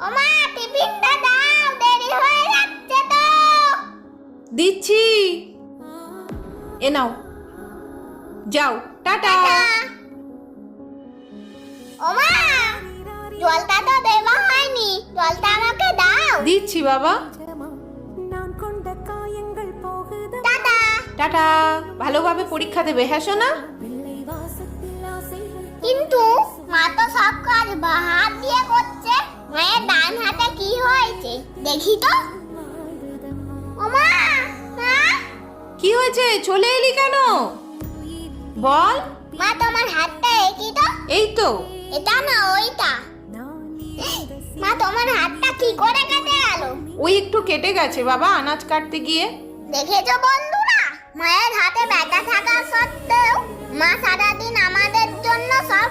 ওমা টিফিনটা দাও দেরি হয়ে যাচ্ছে তো। দিচ্ছি। এ নাও। যাও টাটা। ওমা জলটা তো দেওয়া হয়নি জলটা আমাকে দাও। দিচ্ছি বাবা। Ta ta. Ta ta. ভালোভাবে পরীক্ষা দেবে হ্যাঁ সোনা? দেখি তো। ওমা মা। কি হয়েছে? চলে এলি কেন? বল। মা তোমার হাতটা একই তো? এই তো। এটা না ওইটা? মা তোমার হাতটা কি করে কেটে গেল ওই একটু কেটে গেছে বাবা আনাজ কাটতে গিয়ে। দেখেছ বন্ধুরা? মায়ের হাতে ব্যথা থাকা সত্ত্বেও মা সারাদিন আমাদের জন্য সব